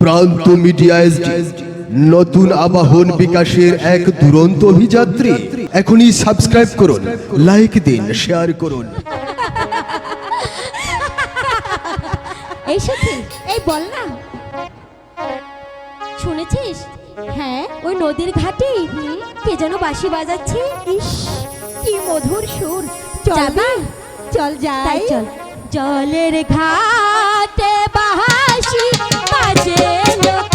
প্রান্ত media SD নতুন আবাহন বিকাশের এক দুরন্ত অভিযাত্রী। এখনই সাবস্ক্রাইব করুন লাইক দিন শেয়ার করুন। এই সাথে এই বল না। শুনেছিস? হ্যাঁ ওই নদীর ঘাটে। কে যেন বাঁশি বাজাচ্ছে। ইস কি মধুর সুর। চল না চল যাই। চল। জলের ঘাটে লোক